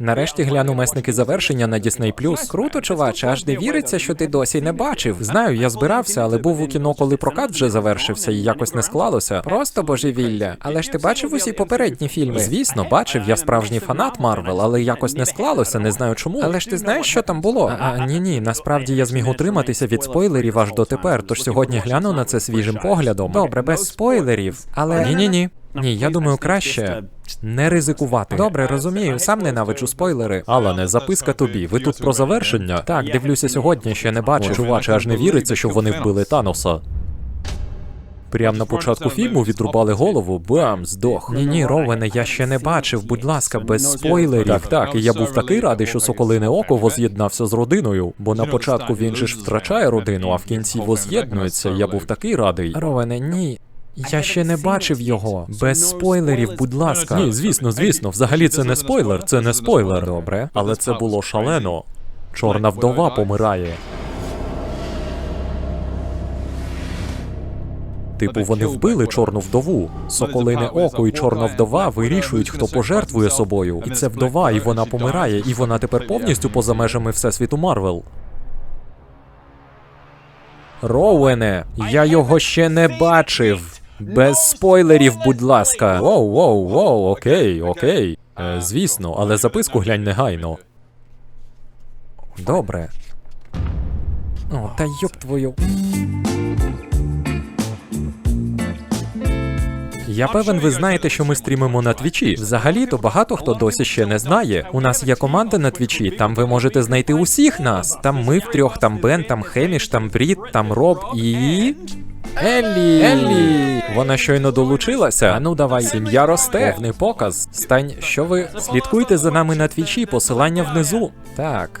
Нарешті гляну месники завершення на Disney+. Круто, чуваче, аж не віриться, що ти досі не бачив. Знаю, я збирався, але був у кіно, коли прокат вже завершився, і якось не склалося. Просто божевілля. Але ж ти бачив усі попередні фільми? Звісно, бачив, я справжній фанат Марвел, але якось не склалося, не знаю чому. Але ж ти знаєш, що там було? А, ні, ні, насправді я зміг утриматися від спойлерів аж дотепер, тож сьогодні гляну на це свіжим поглядом. Добре, без спойлерів, але ні, ні, ні. Ні, я думаю, краще не ризикувати. Добре, розумію, сам ненавиджу спойлери. Алане, записка тобі. Ви тут про завершення? Так, дивлюся сьогодні, ще не бачу. Чуваче, аж не віриться, що вони вбили Таноса. Прям на початку фільму відрубали голову, бам, здох. Ні, ні, Ровене, я ще не бачив, будь ласка, без спойлерів. Так, так, і я був такий радий, що Соколине Око воз'єднався з родиною, бо на початку він же ж втрачає родину, а в кінці воз'єднується. Я був такий радий. Ровене, ні. Я ще не бачив його. Без спойлерів, будь ласка. Ні, звісно, звісно. Взагалі це не спойлер, це не спойлер. Добре. Але це було шалено. Чорна вдова помирає. Типу, вони вбили чорну вдову. Соколине око і чорна вдова вирішують, хто пожертвує собою. І це вдова, і вона помирає, і вона тепер повністю поза межами всесвіту Марвел. Роуене, я його ще не бачив. Без спойлерів, будь ласка. Воу, воу, воу, окей, окей. Е, звісно, але записку глянь негайно. Добре. О, та йоп твою. Я певен, ви знаєте, що ми стрімимо на твічі. Взагалі-то багато хто досі ще не знає. У нас є команда на твічі, там ви можете знайти усіх нас. Там ми втрьох, там Бен, там Хеміш, там Брід, там Роб і. Еллі! Еллі! Вона щойно долучилася. А ну давай, сім'я росте. Повний показ. Стань, що ви слідкуйте за нами на твічі, посилання внизу. Так.